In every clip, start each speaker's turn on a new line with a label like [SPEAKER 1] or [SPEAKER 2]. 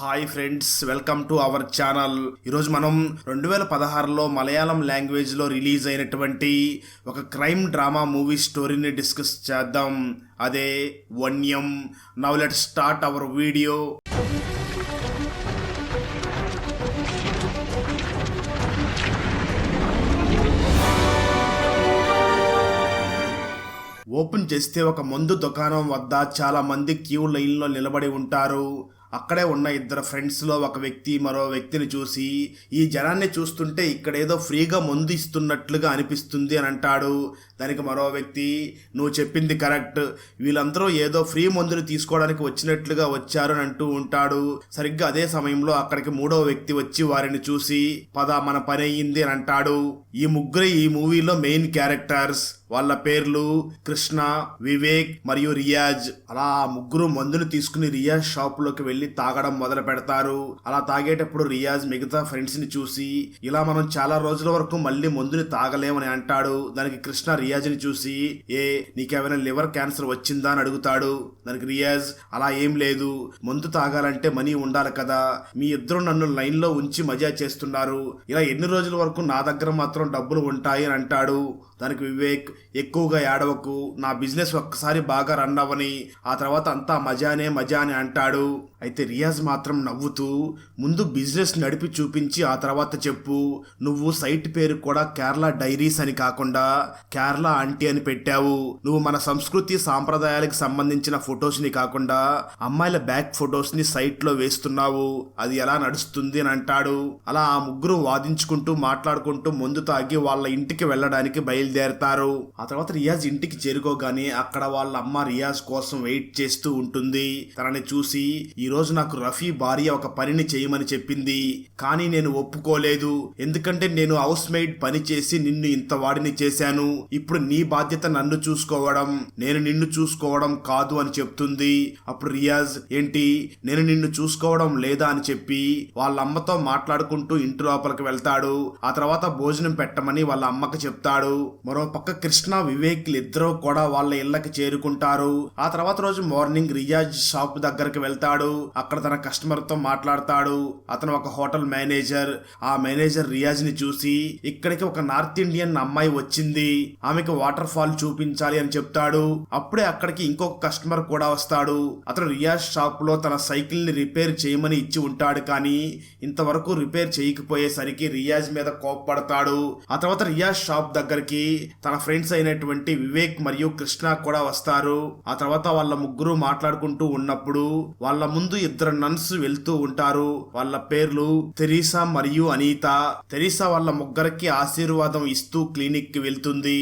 [SPEAKER 1] Hi friends welcome to our channel. ఈరోజు మనం రెండు వేల పదహారులో మలయాళం లాంగ్వేజ్లో రిలీజ్ అయినటువంటి ఒక క్రైమ్ డ్రామా మూవీ స్టోరీని డిస్కస్ చేద్దాం. అదే వన్యం. Now let start our video open చేస్తే ఒక మందు దుకాణం వద్ద చాలా మంది క్యూ లైన్లో నిలబడి ఉంటారు. అక్కడే ఉన్న ఇద్దరు ఫ్రెండ్స్లో ఒక వ్యక్తి మరో వ్యక్తిని చూసి ఈ జనాన్ని చూస్తుంటే ఇక్కడ ఏదో ఫ్రీగా మందు ఇస్తున్నట్లుగా అనిపిస్తుంది అని అంటాడు. దానికి మరో వ్యక్తి నువ్వు చెప్పింది కరెక్ట్. వీళ్ళందరూ ఏదో ఫ్రీ మందుని తీసుకోవడానికి వచ్చినట్లుగా వచ్చారు అని అంటూ ఉంటాడు. సరిగ్గా అదే సమయంలో అక్కడికి మూడో వ్యక్తి వచ్చి వారిని చూసి పద మన పని అయ్యింది అని అంటాడు. ఈ ముగ్గురు ఈ మూవీలో మెయిన్ క్యారెక్టర్స్. వాళ్ళ పేర్లు కృష్ణ వివేక్ మరియు రియాజ్. అలా ఆ ముగ్గురు మందులు తీసుకుని రియాజ్ షాప్లోకి వెళ్ళి తాగడం మొదలు పెడతారు. అలా తాగేటప్పుడు రియాజ్ మిగతా ఫ్రెండ్స్ని చూసి ఇలా మనం చాలా రోజుల వరకు మళ్ళీ మందుని తాగలేమని అంటాడు. దానికి కృష్ణ రియాజ్ని చూసి ఏ నీకేమైనా లివర్ క్యాన్సర్ వచ్చిందా అని అడుగుతాడు. దానికి రియాజ్ అలా ఏం లేదు. మందు తాగాలంటే మనీ ఉండాలి కదా. మీ ఇద్దరు నన్ను లైన్లో ఉంచి మజా చేస్తున్నారు. ఇలా ఎన్ని రోజుల వరకు నా దగ్గర మాత్రం డబ్బులు ఉంటాయి అని అంటాడు. దానికి వివేక్ ఎక్కువగా ఏడవకు నా బిజినెస్ ఒక్కసారి బాగా రన్ అవ్వని ఆ తర్వాత అంతా మజానే మజా అని అంటాడు. అయితే రియాజ్ మాత్రం నవ్వుతూ ముందు బిజినెస్ నడిపి చూపించి ఆ తర్వాత చెప్పు నువ్వు సైట్ పేరు కూడా కేరళ డైరీస్ అని కాకుండా కేరళ ఆంటీ అని పెట్టావు. నువ్వు మన సంస్కృతి సాంప్రదాయాలకు సంబంధించిన ఫొటోస్ని కాకుండా అమ్మాయిల బ్యాక్ ఫొటోస్ని సైట్లో వేస్తున్నావు. అది ఎలా నడుస్తుంది అని అంటాడు. అలా ఆ ముగ్గురు వాదించుకుంటూ మాట్లాడుకుంటూ ముందు తాగి వాళ్ళ ఇంటికి వెళ్ళడానికి బయలు బయలుదేరతారు. ఆ తర్వాత రియాజ్ ఇంటికి చేరుకోగానే అక్కడ వాళ్ళ అమ్మ రియాజ్ కోసం వెయిట్ చేస్తూ ఉంటుంది. తనని చూసి ఈ రోజు నాకు రఫీ భార్య ఒక పనిని చేయమని చెప్పింది. కానీ నేను ఒప్పుకోలేదు. ఎందుకంటే నేను హౌస్ మేడ్ పని చేసి నిన్ను ఇంత వాడిని చేశాను. ఇప్పుడు నీ బాధ్యత నన్ను చూసుకోవడం నేను నిన్ను చూసుకోవడం కాదు అని చెప్తుంది. అప్పుడు రియాజ్ ఏంటి? నేను నిన్ను చూసుకోవడం లేదా? అని చెప్పి వాళ్ళ అమ్మతో మాట్లాడుకుంటూ ఇంటి లోపలికి వెళ్తాడు. ఆ తర్వాత భోజనం పెట్టమని వాళ్ళ అమ్మకి చెప్తాడు. మరో పక్క కృష్ణ వివేక్ ఇద్దరూ కూడా వాళ్ళ ఇళ్ళకి చేరుకుంటారు. ఆ తర్వాత రోజు మార్నింగ్ రియాజ్ షాప్ దగ్గరికి వెళ్తాడు. అక్కడ తన కస్టమర్తో మాట్లాడతాడు. అతను ఒక హోటల్ మేనేజర్. ఆ మేనేజర్ రియాజ్ని చూసి ఇక్కడికి ఒక నార్త్ ఇండియన్ అమ్మాయి వచ్చింది. ఆమెకు వాటర్ ఫాల్ చూపించాలి అని చెప్తాడు. అప్పుడే అక్కడికి ఇంకొక కస్టమర్ కూడా వస్తాడు. అతను రియాజ్ షాప్లో తన సైకిల్ని రిపేర్ చేయమని ఇచ్చి ఉంటాడు కానీ ఇంతవరకు రిపేర్ చేయకపోయేసరికి రియాజ్ మీద కోప్పడతాడు. ఆ తర్వాత రియాజ్ షాప్ దగ్గరికి తన ఫ్రెండ్స్ అయినటువంటి వివేక్ మరియు కృష్ణ కూడా వస్తారు. ఆ తర్వాత వాళ్ళ ముగ్గురు మాట్లాడుకుంటూ ఉన్నప్పుడు వాళ్ళ ముందు ఇద్దరు నన్స్ వెళ్తూ ఉంటారు. వాళ్ళ పేర్లు తెరీసా మరియు అనీత. తెరీసా వాళ్ళ ముగ్గురికి ఆశీర్వాదం ఇస్తూ క్లినిక్కి వెళ్తుంది.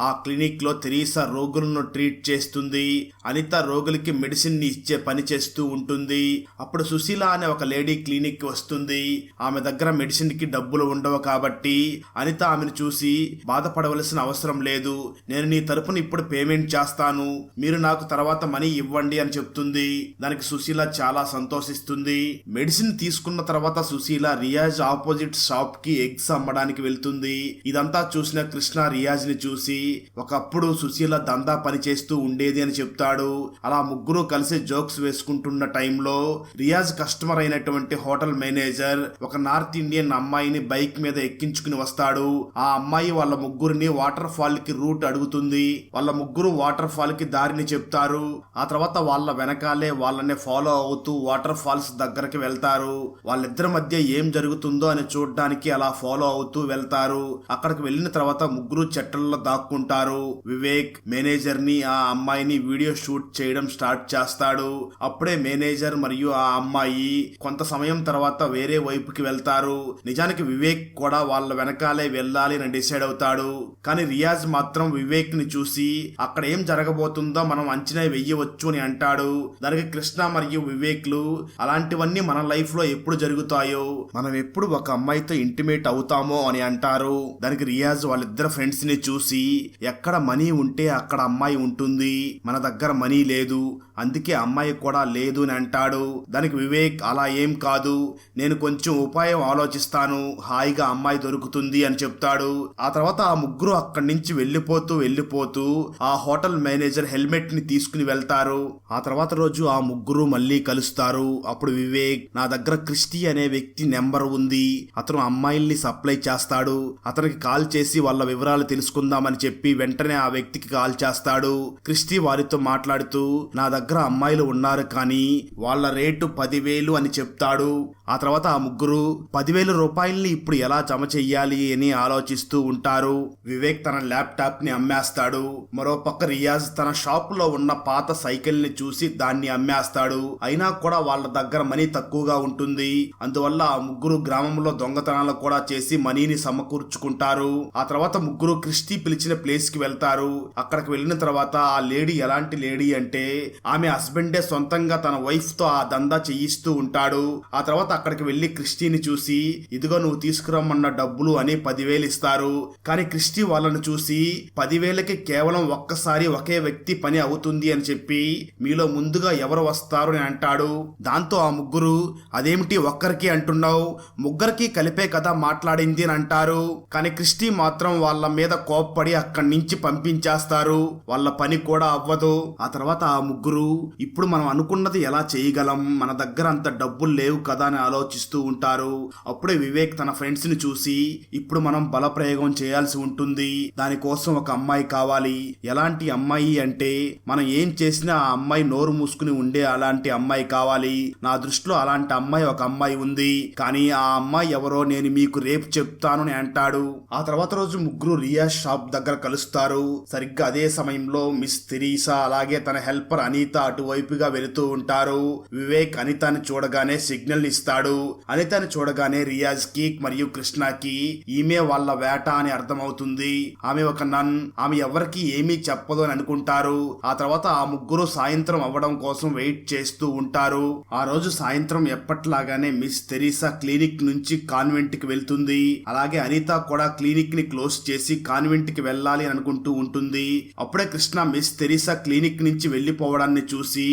[SPEAKER 1] ఆ క్లినిక్లో తెరీసా రోగులను ట్రీట్ చేస్తుంది. అనిత రోగులకి మెడిసిన్ని ఇచ్చే పని చేస్తూ ఉంటుంది. అప్పుడు సుశీల అనే ఒక లేడీ క్లినిక్కి వస్తుంది. ఆమె దగ్గర మెడిసిన్కి డబ్బులు ఉండవు కాబట్టి అనిత ఆమెను చూసి బాధపడవలసిన అవసరం లేదు. నేను నీ తరపున ఇప్పుడు పేమెంట్ చేస్తాను. మీరు నాకు తర్వాత మనీ ఇవ్వండి అని చెప్తుంది. దానికి సుశీల చాలా సంతోషిస్తుంది. మెడిసిన్ తీసుకున్న తర్వాత సుశీల రియాజ్ ఆపోజిట్ షాప్కి ఎగ్స్ అమ్మడానికి వెళ్తుంది. ఇదంతా చూసిన కృష్ణ రియాజ్ని చూసి ఒకప్పుడు సుశీల దందా పని చేస్తూ ఉండేది అని చెప్తాడు. అలా ముగ్గురు కలిసి జోక్స్ వేసుకుంటున్న టైంలో రియాజ్ కస్టమర్ అయినటువంటి హోటల్ మేనేజర్ ఒక నార్త్ ఇండియన్ అమ్మాయిని బైక్ మీద ఎక్కించుకుని వస్తాడు. ఆ అమ్మాయి వాళ్ళ ముగ్గురిని వాటర్ ఫాల్కి రూట్ అడుగుతుంది. వాళ్ళ ముగ్గురు వాటర్ ఫాల్కి దారిని చెప్తారు. ఆ తర్వాత వాళ్ళ వెనకాలే వాళ్ళని ఫాలో అవుతూ వాటర్ ఫాల్స్ దగ్గరకి వెళ్తారు. వాళ్ళిద్దరి మధ్య ఏం జరుగుతుందో అని చూడడానికి అలా ఫాలో అవుతూ వెళ్తారు. అక్కడికి వెళ్ళిన తర్వాత ముగ్గురు చెట్లలో దాక్కుంటారు వివేక్ మేనేజర్ని ఆ అమ్మాయిని వీడియో షూట్ చేయడం స్టార్ట్ చేస్తాడు. అప్పుడే మేనేజర్ మరియు ఆ అమ్మాయి కొంత సమయం తర్వాత వేరే వైపుకి వెళ్తారు. నిజానికి వివేక్ కూడా వాళ్ళ వెనకాలే వెళ్ళాలి అని డిసైడ్ అవుతాడు. కానీ రియాజ్ మాత్రం వివేక్ని చూసి అక్కడ ఏం జరగబోతుందో మనం అంచనా వెయ్యవచ్చు అని అంటాడు. దానికి కృష్ణ మరియు వివేక్లు అలాంటివన్నీ మన లైఫ్లో ఎప్పుడు జరుగుతాయో మనం ఎప్పుడు ఒక అమ్మాయితో ఇంటిమేట్ అవుతామో అని అంటారు. దానికి రియాజ్ వాళ్ళిద్దరు ఫ్రెండ్స్ని చూసి ఎక్కడ మనీ ఉంటే అక్కడ అమ్మాయి ఉంటుంది. మన దగ్గర మనీ లేదు. అందుకే అమ్మాయి కూడా లేదు అని అంటాడు. దానికి వివేక్ అలా ఏం కాదు. నేను కొంచెం ఉపాయం ఆలోచిస్తాను. హాయిగా అమ్మాయి దొరుకుతుంది అని చెప్తాడు. ఆ తర్వాత ఆ ముగ్గురు అక్కడి నుంచి వెళ్ళిపోతూ వెళ్ళిపోతూ ఆ హోటల్ మేనేజర్ హెల్మెట్ని తీసుకుని వెళ్తారు. ఆ తర్వాత రోజు ఆ ముగ్గురు మళ్ళీ కలుస్తారు. అప్పుడు వివేక్ నా దగ్గర క్రిస్టి అనే వ్యక్తి నెంబర్ ఉంది. అతను అమ్మాయిల్ని సప్లై చేస్తాడు. అతనికి కాల్ చేసి వాళ్ళ వివరాలు తెలుసుకుందామని చెప్పి చెప్పి వెంటనే ఆ వ్యక్తికి కాల్ చేస్తాడు. క్రిస్టి వారితో మాట్లాడుతూ నా దగ్గర అమ్మాయిలు ఉన్నారు కానీ వాళ్ళ రేటు పదివేలు అని చెప్తాడు. ఆ తర్వాత ఆ ముగ్గురు పదివేల రూపాయల్ని ఇప్పుడు ఎలా జమ చెయ్యాలి? అని ఆలోచిస్తూ ఉంటారు. వివేక్ తన ల్యాప్టాప్ని అమ్మేస్తాడు. మరో పక్క రియాజ్ తన షాప్లో ఉన్న పాత సైకిల్ని చూసి దాన్ని అమ్మేస్తాడు. అయినా కూడా వాళ్ళ దగ్గర మనీ తక్కువగా ఉంటుంది. అందువల్ల ఆ ముగ్గురు గ్రామంలో దొంగతనాలు కూడా చేసి మనీని సమకూర్చుకుంటారు. ఆ తర్వాత ముగ్గురు క్రిస్టి పిలిచిన ప్లేస్కి వెళ్తారు. అక్కడికి వెళ్ళిన తర్వాత ఆ లేడీ ఎలాంటి లేడీ అంటే ఆమె హస్బెండే సొంతంగా తన వైఫ్తో ఆ దందా చేయిస్తూ ఉంటాడు. ఆ తర్వాత అక్కడికి వెళ్ళి క్రిస్టీని చూసి ఇదిగో నువ్వు తీసుకురమ్మన్న డబ్బులు అని పదివేలు ఇస్తారు. కానీ క్రిస్టీ వాళ్ళను చూసి పదివేలకి కేవలం ఒక్కసారి ఒకే వ్యక్తి పని అవుతుంది అని చెప్పి మీలో ముందుగా ఎవరు వస్తారు అని అంటాడు. దాంతో ఆ ముగ్గురు అదేమిటి ఒక్కరికి అంటున్నావు? ముగ్గురికి కలిపే కదా మాట్లాడింది అని అంటారు. కానీ క్రిస్టీ మాత్రం వాళ్ళ మీద కోప్పడి అక్కడి నుంచి పంపించేస్తారు. వాళ్ళ పని కూడా అవ్వదు. ఆ తర్వాత ఆ ముగ్గురు ఇప్పుడు మనం అనుకున్నది ఎలా చేయగలం? మన దగ్గర అంత డబ్బులు లేవు కదా అని ఆలోచిస్తూ ఉంటారు. అప్పుడే వివేక్ తన ఫ్రెండ్స్ని చూసి ఇప్పుడు మనం బలప్రయోగం చేయాల్సి ఉంటుంది. దానికోసం ఒక అమ్మాయి కావాలి. ఎలాంటి అమ్మాయి అంటే మనం ఏం చేసినా ఆ అమ్మాయి నోరు మూసుకుని ఉండే అలాంటి అమ్మాయి కావాలి. నా దృష్టిలో అలాంటి అమ్మాయి ఒక అమ్మాయి ఉంది. కానీ ఆ అమ్మాయి ఎవరో నేను మీకు రేపు చెప్తాను అని అంటాడు. ఆ తర్వాత రోజు ముగ్గురు రియా షాప్ దగ్గర కలుస్తారు. సరిగ్గా అదే సమయంలో మిస్ తెరీసా అలాగే తన హెల్పర్ అనిత అటువైపుగా వెళుతూ ఉంటారు. వివేక్ అనితను చూడగానే సిగ్నల్ ఇస్తాడు. అనితని చూడగానే రియాజ్కి మరియు కృష్ణకి ఈమె వాళ్ళ వేట అని అర్థమవుతుంది. ఆమె ఒక నన్. ఆమె ఎవరికి ఏమీ చెప్పదు అని అనుకుంటారు. ఆ తర్వాత ఆ ముగ్గురు సాయంత్రం అవ్వడం కోసం వెయిట్ చేస్తూ ఉంటారు. ఆ రోజు సాయంత్రం ఎప్పట్లాగానే మిస్ తెరీసా క్లినిక్ నుంచి కాన్వెంట్కి వెళ్తుంది. అలాగే అనిత కూడా క్లినిక్ని క్లోజ్ చేసి కాన్వెంట్కి వెళ్ళాలి వెళ్ళాలి అనుకుంటూ ఉంటుంది. అప్పుడే కృష్ణ మిస్ తెరీసా క్లినిక్ నుంచి వెళ్ళిపోవడాన్ని చూసి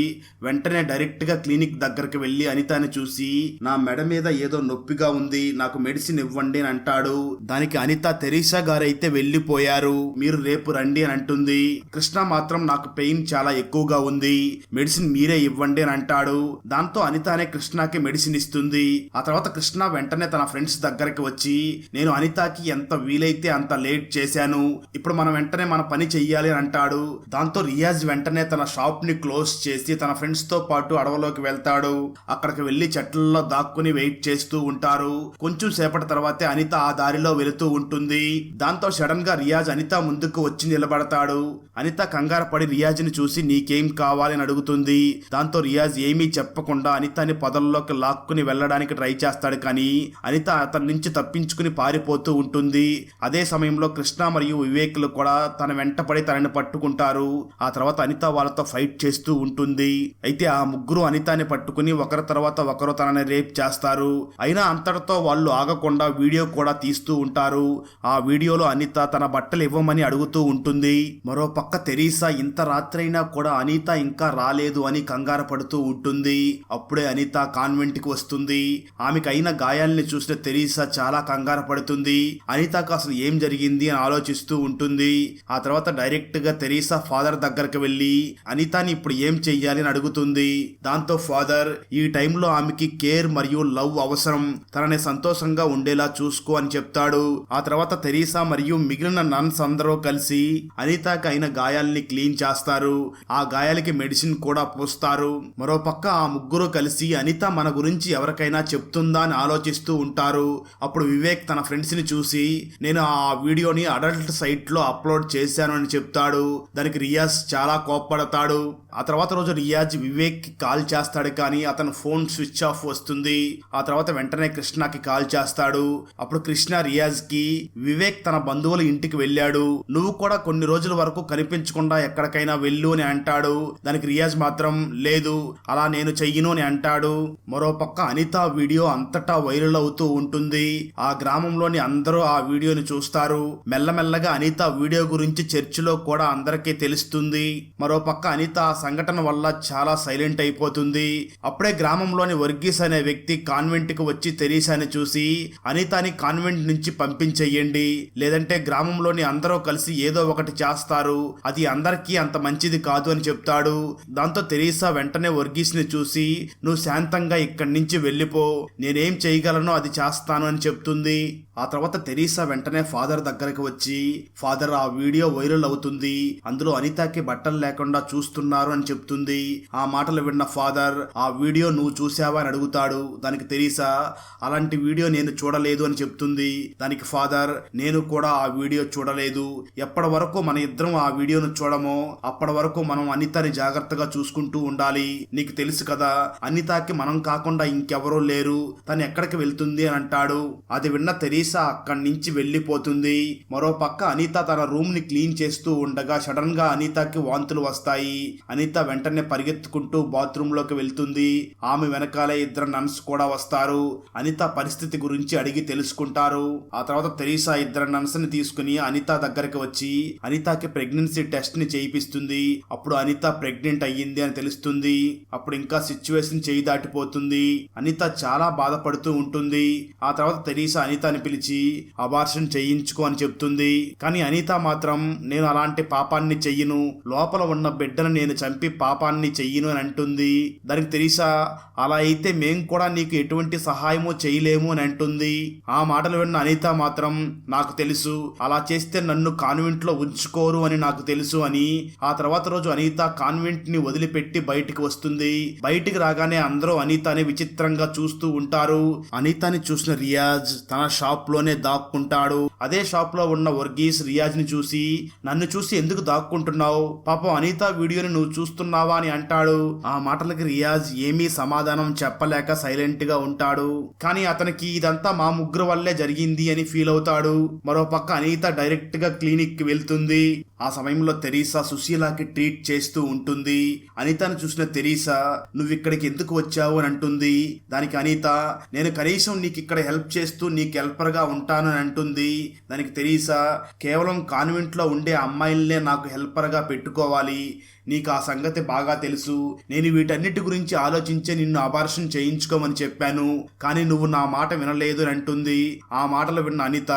[SPEAKER 1] వెంటనే డైరెక్ట్గా క్లినిక్ దగ్గరకు వెళ్ళి అనితని చూసి నా మెడ మీద ఏదో నొప్పిగా ఉంది నాకు మెడిసిన్ ఇవ్వండి అని అంటాడు. దానికి అనిత తెరీసా గారైతే వెళ్ళిపోయారు మీరు రేపు రండి అని అంటుంది. కృష్ణ మాత్రం నాకు పెయిన్ చాలా ఎక్కువగా ఉంది మెడిసిన్ మీరే ఇవ్వండి అని అంటాడు. దాంతో అనిత అనే కృష్ణకి మెడిసిన్ ఇస్తుంది. ఆ తర్వాత కృష్ణ వెంటనే తన ఫ్రెండ్స్ దగ్గరికి వచ్చి నేను అనితకి ఎంత వీలైతే అంత లేట్ చేశాను ఇప్పుడు ఇప్పుడు మనం వెంటనే మన పని చెయ్యాలి అని అంటాడు. దాంతో రియాజ్ వెంటనే తన షాప్ని క్లోజ్ చేసి తన ఫ్రెండ్స్తో పాటు అడవిలోకి వెళ్తాడు. అక్కడికి వెళ్ళి చెట్లలో దాక్కుని వెయిట్ చేస్తూ ఉంటారు. కొంచెం సేపటి తర్వాతే అనిత ఆ దారిలో వెళుతూ ఉంటుంది. దాంతో సడన్గా రియాజ్ అనిత ముందుకు వచ్చి నిలబడతాడు. అనిత కంగారపడి రియాజ్ని చూసి నీకేం కావాలని అడుగుతుంది. దాంతో రియాజ్ ఏమీ చెప్పకుండా అనితని పదల్లోకి లాక్కుని వెళ్ళడానికి ట్రై చేస్తాడు కానీ అనిత అతని నుంచి తప్పించుకుని పారిపోతూ ఉంటుంది. అదే సమయంలో కృష్ణ మరియు వివేక్లు కూడా తన వెంటపడి తనని పట్టుకుంటారు. ఆ తర్వాత అనిత వాళ్ళతో ఫైట్ చేస్తూ ఉంటుంది. అయితే ఆ ముగ్గురు అనితాని పట్టుకుని ఒకరి తర్వాత ఒకరు తనని రేప్ చేస్తారు. అయినా అంతటితో వాళ్ళు ఆగకుండా వీడియో కూడా తీస్తూ ఉంటారు. ఆ వీడియోలో అనిత తన బట్టలు ఇవ్వమని అడుగుతూ ఉంటుంది. మరో పక్క తెరీసా ఇంత రాత్రైనా కూడా అనిత ఇంకా రాలేదు అని కంగారు పడుతూ ఉంటుంది. అప్పుడే అనిత కాన్వెంట్కి వస్తుంది. ఆమెకు అయిన గాయాల్ని చూసిన తెరీసా చాలా కంగారు పడుతుంది. అనితకు అసలు ఏం జరిగింది అని ఆలోచిస్తూ ఉంటుంది. ఆ తర్వాత డైరెక్ట్గా తెరీసా ఫాదర్ దగ్గరికి వెళ్ళి అనితని ఇప్పుడు ఏం చెయ్యాలి అని అడుగుతుంది. దాంతో ఫాదర్ ఈ టైంలో ఆమెకి కేర్ మరియు లవ్ అవసరం. తనని సంతోషంగా ఉండేలా చూసుకో అని చెప్తాడు. ఆ తర్వాత తెరీసా మరియు మిగిలిన నన్స్ అందరూ కలిసి అనితాకి అయిన గాయాల్ని క్లీన్ చేస్తారు. ఆ గాయాలకి మెడిసిన్ కూడా పోస్తారు. మరోపక్క ఆ ముగ్గురు కలిసి అనిత మన గురించి ఎవరికైనా చెప్తుందా అని ఆలోచిస్తూ ఉంటారు. అప్పుడు వివేక్ తన ఫ్రెండ్స్ని చూసి నేను ఆ వీడియోని అడల్ట్ సైట్లో అప్లోడ్ చేశాను అని చెప్తాడు. దానికి రియాజ్ చాలా కోప్పడతాడు. ఆ తర్వాత రోజు రియాజ్ వివేక్కి కాల్ చేస్తాడు కానీ అతను ఫోన్ స్విచ్ ఆఫ్ వస్తుంది. ఆ తర్వాత వెంటనే కృష్ణకి కాల్ చేస్తాడు. అప్పుడు కృష్ణ రియాజ్కి వివేక్ తన బంధువుల ఇంటికి వెళ్ళాడు. నువ్వు కూడా కొన్ని రోజుల వరకు కనిపించకుండా ఎక్కడికైనా వెళ్ళు అని అంటాడు. దానికి రియాజ్ మాత్రం లేదు. అలా నేను చెయ్యను అని అంటాడు. మరో పక్క అనిత వీడియో అంతటా వైరల్ అవుతూ ఉంటుంది. ఆ గ్రామంలోని అందరూ ఆ వీడియోని చూస్తారు. మెల్లమెల్లగా అనిత అనిత వీడియో గురించి చర్చిలో కూడా అందరికీ తెలుస్తుంది. మరోపక్క అనిత ఆ సంఘటన వల్ల చాలా సైలెంట్ అయిపోతుంది. అప్పుడే గ్రామంలోని వర్గీస్ అనే వ్యక్తి కాన్వెంట్కి వచ్చి తెరీసాని చూసి అనితని కాన్వెంట్ నుంచి పంపించేయండి. లేదంటే గ్రామంలోని అందరూ కలిసి ఏదో ఒకటి చేస్తారు. అది అందరికీ అంత మంచిది కాదు అని చెప్తాడు. దాంతో తెరీసా వెంటనే వర్గీస్ని చూసి నువ్వు శాంతంగా ఇక్కడి నుంచి వెళ్ళిపో. నేనేం చేయగలనో అది చేస్తాను అని చెప్తుంది. ఆ తర్వాత తెరీసా వెంటనే ఫాదర్ దగ్గరికి వచ్చి ఫాదర్ ఆ వీడియో వైరల్ అవుతుంది. అందులో అనితాకి బట్టలు లేకుండా చూస్తున్నారు అని చెప్తుంది. ఆ మాటలు విన్న ఫాదర్ ఆ వీడియో నువ్వు చూసావా అని అడుగుతాడు. దానికి తెరీసా అలాంటి వీడియో నేను చూడలేదు అని చెప్తుంది. దానికి ఫాదర్ నేను కూడా ఆ వీడియో చూడలేదు. ఎప్పటి వరకు మన ఇద్దరం ఆ వీడియోను చూడమో అప్పటి వరకు మనం అనితని జాగ్రత్తగా చూసుకుంటూ ఉండాలి. నీకు తెలుసు కదా అనితకి మనం కాకుండా ఇంకెవరూ లేరు. తను ఎక్కడికి వెళ్తుంది అని అంటాడు. అది విన్న తెరీసా అక్కడి నుంచి వెళ్ళిపోతుంది. మరో పక్క అనిత తన రూమ్ని క్లీన్ చేస్తూ ఉండగా సడన్గా అనితకి వాంతులు వస్తాయి. అనిత వెంటనే పరిగెత్తుకుంటూ బాత్రూమ్లోకి వెళ్తుంది. ఆమె వెనకాలే ఇద్దరు నన్స్ కూడా వస్తారు. అనిత పరిస్థితి గురించి అడిగి తెలుసుకుంటారు. ఆ తర్వాత తెరీసా ఇద్దరు నన్స్ని తీసుకుని అనిత దగ్గరికి వచ్చి అనితకి ప్రెగ్నెన్సీ టెస్ట్ని చేయిపిస్తుంది. అప్పుడు అనిత ప్రెగ్నెంట్ అయ్యింది అని తెలుస్తుంది. అప్పుడు ఇంకా సిచ్యువేషన్ చేయి దాటిపోతుంది. అనిత చాలా బాధపడుతూ ఉంటుంది. ఆ తర్వాత తెరీసా అనితని పిలిచి అబార్షన్ చేయించుకో అని చెప్తుంది. కానీ అనిత మాత్రం నేను అలాంటి పాపాన్ని చెయ్యను. లోపల ఉన్న బిడ్డను నేను చంపి పాపాన్ని చెయ్యను అని అంటుంది. దానికి తెరీసా అలా అయితే మేం కూడా నీకు ఎటువంటి సహాయము చేయలేము అని అంటుంది. ఆ మాటలు విన్న అనిత మాత్రం నాకు తెలుసు. అలా చేస్తే నన్ను కాన్వెంట్లో ఉంచుకోరు అని నాకు నాకు తెలుసు అని. ఆ తర్వాత రోజు అనిత కాన్వెంట్ని వదిలిపెట్టి బయటికి వస్తుంది. బయటికి రాగానే అందరూ అనితని విచిత్రంగా చూస్తూ ఉంటారు. అనితని చూసిన రియాజ్ తన షాప్లోనే దాక్కుంటాడు. అదే షాప్లో ఉన్న వర్గీస్ రియాజ్ని చూసి నన్ను చూసి ఎందుకు దాక్కుంటున్నావు? పాపం అనిత వీడియోని నువ్వు చూస్తున్నావా? అని అంటాడు. ఆ మాటలకి రియాజ్ ఏమీ సమాధానం చెప్పలేక సైలెంట్గా ఉంటాడు. కానీ అతనికి ఇదంతా మా ముగ్గురు వల్లే జరిగింది అని ఫీల్ అవుతాడు. మరో పక్క అనిత డైరెక్ట్గా క్లినిక్కి క్లినిక్ వెళ్తుంది. ఆ సమయంలో తెరీసా సుశీలాకి ట్రీట్ చేస్తూ ఉంటుంది. అనితను చూసిన తెరీసా నువ్వు ఇక్కడికి ఎందుకు వచ్చావు? అని అంటుంది. దానికి అనిత నేను కనీసం నీకు ఇక్కడ హెల్ప్ చేస్తూ నీకు హెల్పర్గా ఉంటాను అని అంటుంది. దానికి తెరీసా కేవలం కాన్వెంట్లో ఉండే అమ్మాయిల్నే నాకు హెల్పర్గా పెట్టుకోవాలి. నీకు ఆ సంగతి బాగా తెలుసు. నేను వీటన్నిటి గురించి ఆలోచించే నిన్ను అబార్షన్ చేయించుకోమని చెప్పాను. కానీ నువ్వు నా మాట వినలేదు అని అంటుంది. ఆ మాటలు విన్న అనిత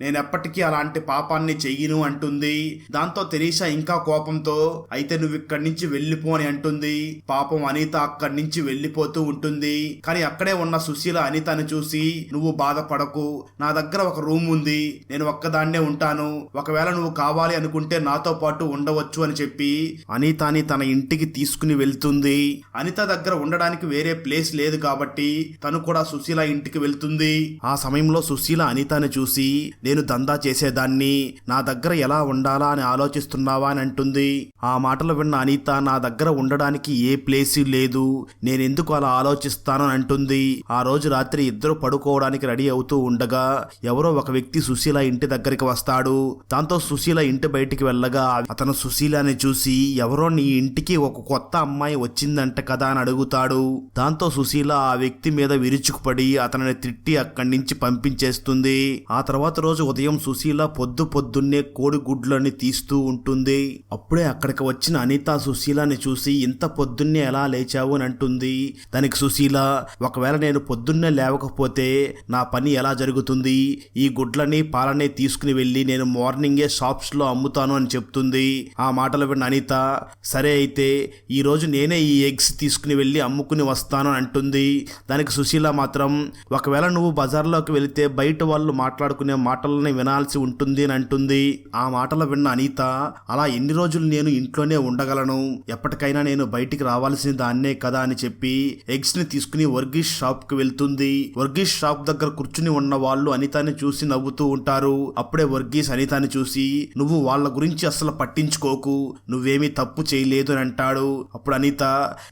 [SPEAKER 1] నేను ఎప్పటికీ అలాంటి పాపాన్ని చెయ్యను అంటుంది. దాంతో తెరీసా ఇంకా కోపంతో అయితే నువ్వు ఇక్కడి నుంచి వెళ్ళిపో అని అంటుంది. పాపం అనిత అక్కడి నుంచి వెళ్ళిపోతూ ఉంటుంది. కానీ అక్కడే ఉన్న సుశీల అనితని చూసి నువ్వు బాధపడకు. నా దగ్గర ఒక రూమ్ ఉంది. నేను ఒక్కదాన్నే ఉంటాను. ఒకవేళ నువ్వు కావాలి అనుకుంటే నాతో పాటు ఉండవచ్చు అని చెప్పి అనిత అనితాని తన ఇంటికి తీసుకుని వెళ్తుంది. అనిత దగ్గర ఉండడానికి వేరే ప్లేస్ లేదు కాబట్టి తను కూడా సుశీల ఇంటికి వెళ్తుంది. ఆ సమయంలో సుశీల అనితని చూసి నేను దందా చేసేదాన్ని. నా దగ్గర ఎలా ఉండాలా అని ఆలోచిస్తున్నావా? అని అంటుంది. ఆ మాటలు విన్న అనిత నా దగ్గర ఉండడానికి ఏ ప్లేస్ లేదు. నేనెందుకు అలా ఆలోచిస్తాను? అని అంటుంది. ఆ రోజు రాత్రి ఇద్దరు పడుకోవడానికి రెడీ అవుతూ ఉండగా ఎవరో ఒక వ్యక్తి సుశీల ఇంటి దగ్గరికి వస్తాడు. దాంతో సుశీల ఇంటి బయటికి వెళ్ళగా అతను సుశీలని చూసి ఎవరో నీ ఇంటికి ఒక కొత్త అమ్మాయి వచ్చిందంట కదా అని అడుగుతాడు. దాంతో సుశీల ఆ వ్యక్తి మీద విరుచుకుపడి అతనిని తిట్టి అక్కడి నుంచి పంపించేస్తుంది. ఆ తర్వాత రోజు ఉదయం సుశీల పొద్దు పొద్దున్నే కోడిగుడ్లని తీస్తూ ఉంటుంది. అప్పుడే అక్కడికి వచ్చిన అనిత సుశీలని చూసి ఇంత పొద్దున్నే ఎలా లేచావు? అని అంటుంది. దానికి సుశీల ఒకవేళ నేను పొద్దున్నే లేవకపోతే నా పని ఎలా జరుగుతుంది? ఈ గుడ్లని పాలని తీసుకుని వెళ్ళి నేను మార్నింగే షాప్స్లో అమ్ముతాను అని చెప్తుంది. ఆ మాటలు విన్న అనిత సరే అయితే ఈరోజు నేనే ఈ ఎగ్స్ తీసుకుని వెళ్ళి అమ్ముకుని వస్తాను అని అంటుంది. దానికి సుశీల మాత్రం ఒకవేళ నువ్వు బజార్లోకి వెళితే బయట వాళ్ళు మాట్లాడుకునే మాటలని వినాల్సి ఉంటుంది అని అంటుంది. ఆ మాటలు విన్న అనిత అలా ఎన్ని రోజులు నేను ఇంట్లోనే ఉండగలను? ఎప్పటికైనా నేను బయటికి రావాల్సిన దాన్నే కదా అని చెప్పి ఎగ్స్ని తీసుకుని వర్గీష్ షాప్కి వెళ్తుంది. వర్గీష్ షాప్ దగ్గర కూర్చుని ఉన్న వాళ్ళు అనితాని చూసి నవ్వుతూ ఉంటారు. అప్పుడే వర్గీస్ అనితాని చూసి నువ్వు వాళ్ళ గురించి అసలు పట్టించుకోకు. నువ్వేమీ తప్పు తప్పు చేయలేదు అని అంటాడు. అప్పుడు అనిత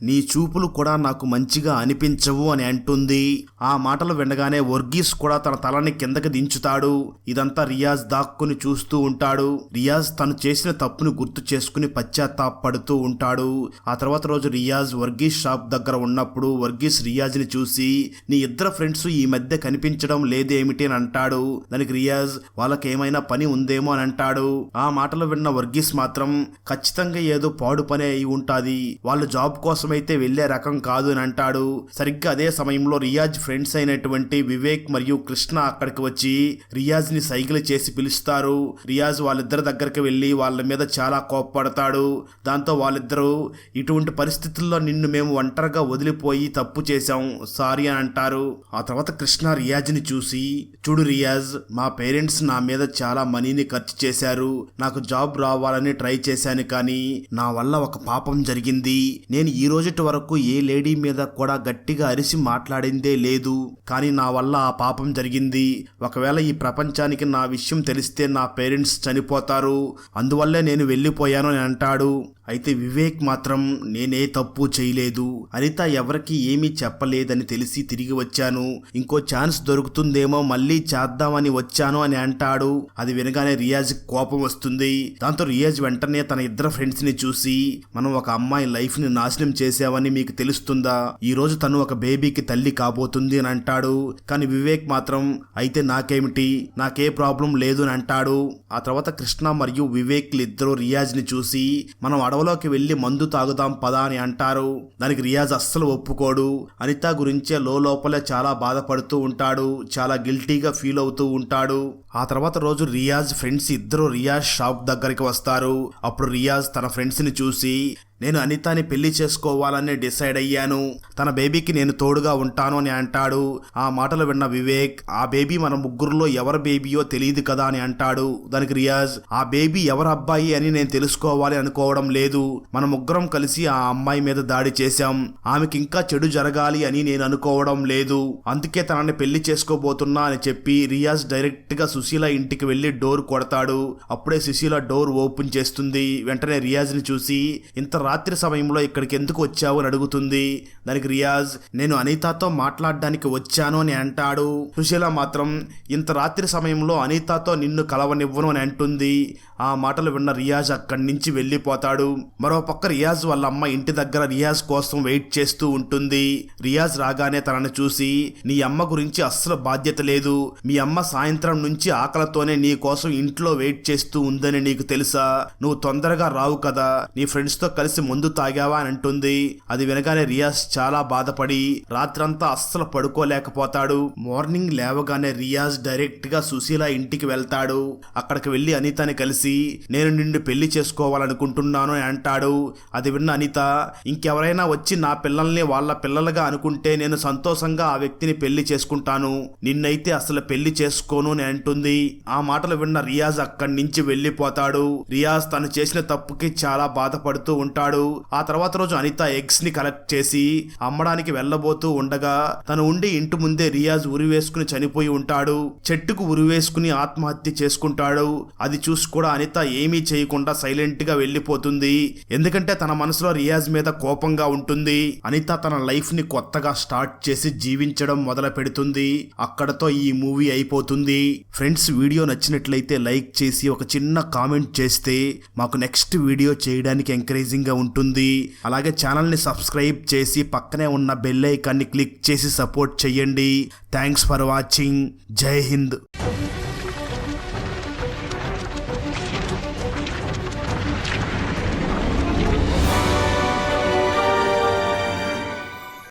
[SPEAKER 1] నీ చూపులు కూడా నాకు మంచిగా అనిపించవు అని అంటుంది. ఆ మాటలు వినగానే వర్గీస్ కూడా తన తలని కిందకి దించుతాడు. ఇదంతా రియాజ్ దాక్కుని చూస్తూ ఉంటాడు. రియాజ్ తను చేసిన తప్పును గుర్తు చేసుకుని పశ్చాత్తాపడుతూ ఉంటాడు. ఆ తర్వాత రోజు రియాజ్ వర్గీస్ షాప్ దగ్గర ఉన్నప్పుడు వర్గీస్ రియాజ్ని చూసి నీ ఇద్దరు ఫ్రెండ్స్ ఈ మధ్య కనిపించడం లేదేమిటి అని అంటాడు. దానికి రియాజ్ వాళ్ళకి ఏమైనా పని ఉందేమో అని అంటాడు. ఆ మాటలు విన్న వర్గీస్ మాత్రం ఖచ్చితంగా ఏదో పాడు పనే అయి ఉంటుంది. వాళ్ళు జాబ్ కోసమైతే వెళ్ళే రకం కాదు అని అంటాడు. సరిగ్గా అదే సమయంలో రియాజ్ ఫ్రెండ్స్ అయినటువంటి వివేక్ మరియు కృష్ణ అక్కడికి వచ్చి రియాజ్ని సైకిల్ చేసి పిలుస్తారు. రియాజ్ వాళ్ళిద్దరి దగ్గరికి వెళ్ళి వాళ్ళ మీద చాలా కోప్పడతాడు. దాంతో వాళ్ళిద్దరూ ఇటువంటి పరిస్థితుల్లో నిన్ను మేము ఒంటరిగా వదిలిపోయి తప్పు చేశాం సారీ అని అంటారు. ఆ తర్వాత కృష్ణ రియాజ్ని చూసి చూడు రియాజ్ మా పేరెంట్స్ నా మీద చాలా మనీని ఖర్చు చేశారు. నాకు జాబ్ రావాలని ట్రై చేశాను కానీ నా నా వల్ల ఒక పాపం జరిగింది. నేను ఈ రోజుటి వరకు ఏ లేడీ మీద కూడా గట్టిగా అరిసి మాట్లాడిందే లేదు. కానీ నా వల్ల ఆ పాపం జరిగింది. ఒకవేళ ఈ ప్రపంచానికి నా విషయం తెలిస్తే నా పేరెంట్స్ చనిపోతారు. అందువల్లే నేను వెళ్ళిపోయాను అని అంటాడు. అయితే వివేక్ మాత్రం నేనే తప్పు చేయలేదు. అనిత ఎవరికి ఏమీ చెప్పలేదని తెలిసి తిరిగి వచ్చాను. ఇంకో ఛాన్స్ దొరుకుతుందేమో మళ్ళీ చేద్దామని వచ్చాను అని అంటాడు. అది వినగానే రియాజ్ కోపం వస్తుంది. దాంతో రియాజ్ వెంటనే తన ఇద్దరు ఫ్రెండ్స్ని చూసి మనం ఒక అమ్మాయి లైఫ్ని నాశనం చేసామని మీకు తెలుస్తుందా? ఈ రోజు తను ఒక బేబీకి తల్లి కాబోతుంది అని అంటాడు. కానీ వివేక్ మాత్రం అయితే నాకేమిటి? నాకే ప్రాబ్లం లేదు అని అంటాడు. ఆ తర్వాత కృష్ణ మరియు వివేక్ ఇద్దరు రియాజ్ని చూసి మనం పడవలోకి వెళ్ళి మందు తాగుదాం పదా అని అంటారు. దానికి రియాజ్ అస్సలు ఒప్పుకోడు. అనిత గురించే లోపలే చాలా బాధపడుతూ ఉంటాడు. చాలా గిల్టీగా ఫీల్ అవుతూ ఉంటాడు. ఆ తర్వాత రోజు రియాజ్ ఫ్రెండ్స్ ఇద్దరు రియాజ్ షాప్ దగ్గరికి వస్తారు. అప్పుడు రియాజ్ తన ఫ్రెండ్స్ని చూసి నేను అనితాని పెళ్ళి చేసుకోవాలని డిసైడ్ అయ్యాను. తన బేబీకి నేను తోడుగా ఉంటాను అని అంటాడు. ఆ మాటలు విన్న వివేక్ ఆ బేబీ మన ముగ్గురులో ఎవరి బేబీయో తెలియదు కదా అని అంటాడు. దానికి రియాజ్ ఆ బేబీ ఎవరి అబ్బాయి అని నేను తెలుసుకోవాలి అనుకోవడం లేదు. మన ముగ్గురం కలిసి ఆ అమ్మాయి మీద దాడి చేశాం. ఆమెకి ఇంకా చెడు జరగాలి అని నేను అనుకోవడం లేదు. అందుకే తనని పెళ్ళి చేసుకోబోతున్నా అని చెప్పి రియాజ్ డైరెక్ట్గా సుశీల ఇంటికి వెళ్ళి డోర్ కొడతాడు. అప్పుడే సుశీల డోర్ ఓపెన్ చేస్తుంది. వెంటనే రియాజ్ని చూసి ఇంత రాత్రి సమయంలో ఇక్కడికి ఎందుకు వచ్చావు అని అడుగుతుంది. దానికి రియాజ్ నేను అనితాతో మాట్లాడడానికి వచ్చాను అని అంటాడు. సుశీల మాత్రం ఇంత రాత్రి సమయంలో అనితాతో నిన్ను కలవనివ్వను అని అంటుంది. ఆ మాటలు విన్న రియాజ్ అక్కడి నుంచి వెళ్ళిపోతాడు. మరోపక్క రియాజ్ వాళ్ళ అమ్మ ఇంటి దగ్గర రియాజ్ కోసం వెయిట్ చేస్తూ ఉంటుంది. రియాజ్ రాగానే తనను చూసి నీ అమ్మ గురించి అస్సలు బాధ్యత లేదు. మీ అమ్మ సాయంత్రం నుంచి ఆకలితోనే నీ కోసం ఇంట్లో వెయిట్ చేస్తూ ఉందని నీకు తెలుసా? నువ్వు తొందరగా రావు కదా. నీ ఫ్రెండ్స్తో కలిసి కలిసి ముందు తాగావా అని అంటుంది. అది వినగానే రియాజ్ చాలా బాధపడి రాత్రంతా అస్సలు పడుకోలేకపోతాడు. మార్నింగ్ లేవగానే రియాజ్ డైరెక్ట్గా సుశీల ఇంటికి వెళ్తాడు. అక్కడికి వెళ్ళి అనితని కలిసి నేను నిన్ను పెళ్ళి చేసుకోవాలనుకుంటున్నాను అని అంటాడు. అది విన్న అనిత ఇంకెవరైనా వచ్చి నా పిల్లల్ని వాళ్ళ పిల్లలుగా అనుకుంటే నేను సంతోషంగా ఆ వ్యక్తిని పెళ్ళి చేసుకుంటాను. నిన్నైతే అసలు పెళ్ళి చేసుకోను అని అంటుంది. ఆ మాటలు విన్న రియాజ్ అక్కడి నుంచి వెళ్ళిపోతాడు. రియాజ్ తను చేసిన తప్పుకి చాలా బాధపడుతూ ఉంటాడు. ఆ తర్వాత రోజు అనిత ఎగ్స్ని కలెక్ట్ చేసి అమ్మడానికి వెళ్ళబోతూ ఉండగా తను ఉండి ఇంటి ముందే రియాజ్ ఉరివేసుకుని చనిపోయి ఉంటాడు. చెట్టుకు ఉరివేసుకుని ఆత్మహత్య చేసుకుంటాడు. అది చూసి కూడా అనిత ఏమీ చేయకుండా సైలెంట్గా వెళ్ళిపోతుంది. ఎందుకంటే తన మనసులో రియాజ్ మీద కోపంగా ఉంటుంది. అనిత తన లైఫ్ని కొత్తగా స్టార్ట్ చేసి జీవించడం మొదలు పెడుతుంది. అక్కడతో ఈ మూవీ అయిపోతుంది. ఫ్రెండ్స్ వీడియో నచ్చినట్లయితే లైక్ చేసి ఒక చిన్న కామెంట్ చేస్తే మాకు నెక్స్ట్ వీడియో చేయడానికి ఎంకరేజింగ్గా ఉంటుంది. అలాగే ఛానల్ని సబ్స్క్రైబ్ చేసి పక్కనే ఉన్న బెల్ ఐకాన్ని క్లిక్ చేసి సపోర్ట్ చేయండి. Thanks for watching. జై హింద్.